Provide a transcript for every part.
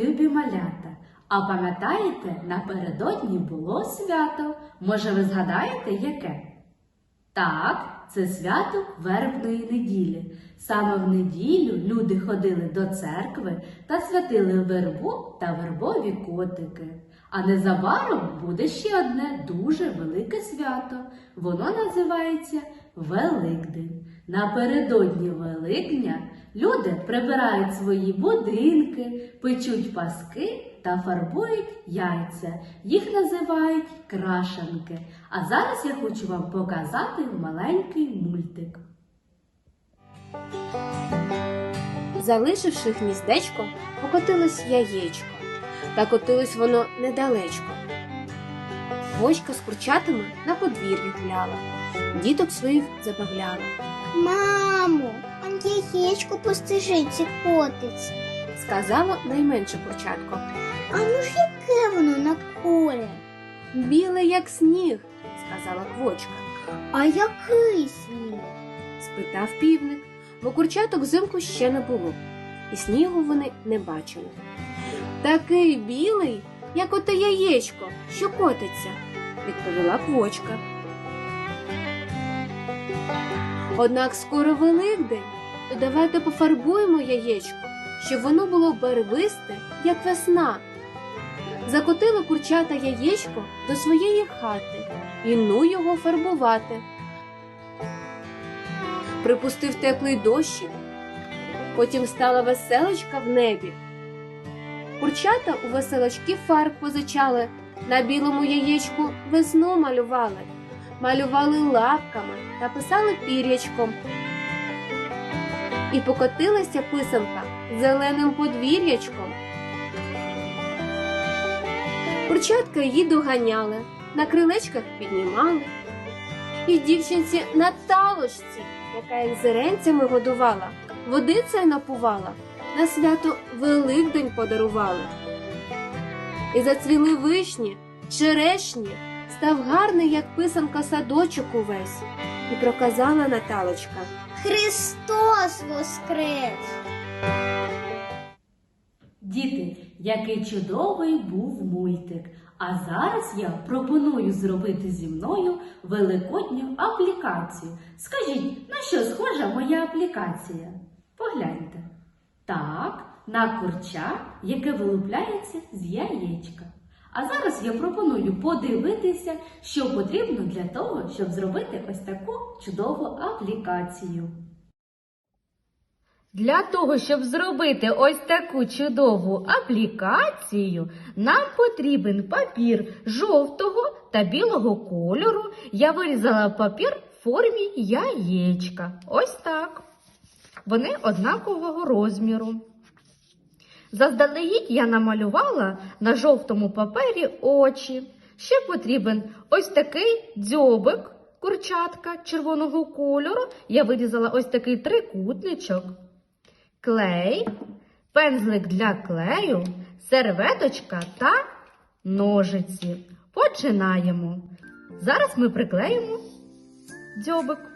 любі малята. А пам'ятаєте, напередодні було свято. Може, ви згадаєте, яке? Так, це свято вербної неділі. Саме в неділю люди ходили до церкви та святили вербу та вербові котики. А незабаром буде ще одне дуже велике свято. Воно називається Великдень. Напередодні Великдня люди прибирають свої будинки, печуть паски та фарбують яйця. Їх називають крашанки. А зараз я хочу вам показати маленький мультик. Залишивши гніздечко, покотилось яєчко, та котилось воно недалечко. Вочка з курчатами на подвір'ї гуляла, діток своїх забавляла. Мамо, он яєчко по стежиці котиться. Сказала найменше курчатко. А ну ж яке воно на колі? Біле, як сніг, сказала квочка. А який сніг? Спитав півник, бо курчаток взимку ще не було, і снігу вони не бачили. Такий білий, як оте яєчко, що котиться, відповіла квочка. Однак скоро Великдень, то давайте пофарбуємо яєчко, щоб воно було барвисте, як весна. Закотили курчата яєчко до своєї хати і ну його фарбувати припустив теплий дощик. Потім стала веселочка в небі. Курчата у веселочки фарб позичали, на білому яєчку весну малювали, малювали лапками та писали пір'ячком. І покотилася писанка зеленим подвір'ячком. Курчатка її доганяли, на крилечках піднімали. І дівчинці на талочці, яка їх зеренцями годувала, водицею напувала, на свято Великдень подарували. І зацвіли вишні, черешні, став гарний, як писанка, садочок увесь. І проказала Наталочка. Христос воскрес! Діти, який чудовий був мультик. А зараз я пропоную зробити зі мною великодню аплікацію. Скажіть, на що схожа моя аплікація? Погляньте. Так, на курча, яке вилупляється з яєчка. А зараз я пропоную подивитися, що потрібно для того, щоб зробити ось таку чудову аплікацію. Для того, щоб зробити ось таку чудову аплікацію, нам потрібен папір жовтого та білого кольору. Я вирізала папір в формі яєчка. Ось так. Вони однакового розміру. Заздалегідь я намалювала на жовтому папері очі. Ще потрібен ось такий дзьобик, курчатка червоного кольору. Я вирізала ось такий трикутничок клей, пензлик для клею, серветочка та ножиці. Починаємо. Зараз ми приклеїмо дзьобик.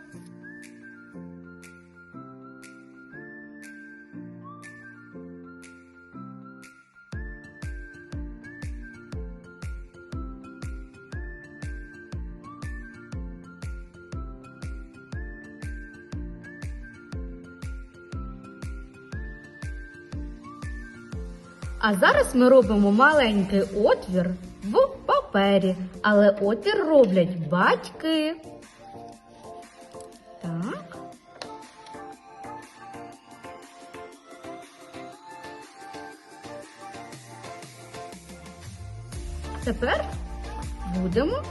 А зараз ми робимо маленький отвір в папері, але отвір роблять батьки. Так. Тепер будемо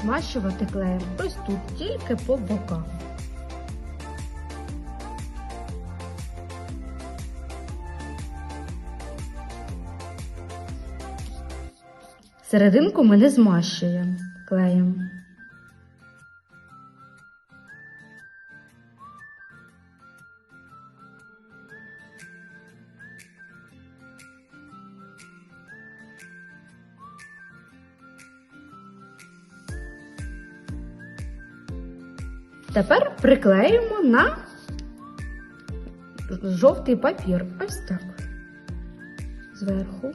змащувати клеєм. Ось тут тільки по бокам. Серединку ми не змащуємо клеєм. Тепер приклеїмо на жовтий папір. Ось так. зверху.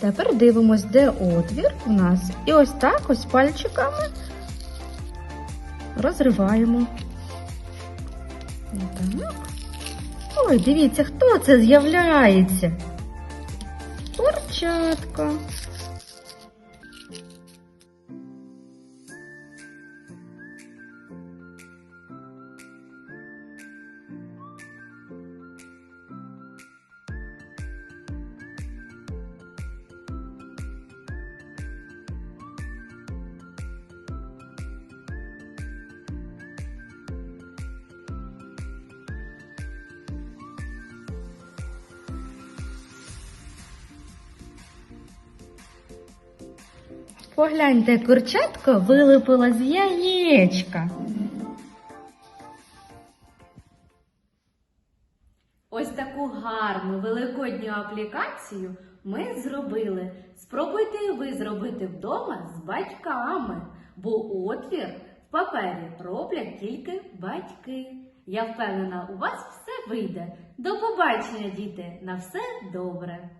Тепер дивимось, де отвір у нас. І ось так ось пальчиками розриваємо. Так. Ой, дивіться, хто це з'являється? Курчатка. Погляньте, курчатко вилипило з яєчка. Ось таку гарну великодню аплікацію ми зробили. Спробуйте ви зробити вдома з батьками, бо отвір в папері роблять тільки батьки. Я впевнена, у вас все вийде. До побачення, діти! На все добре!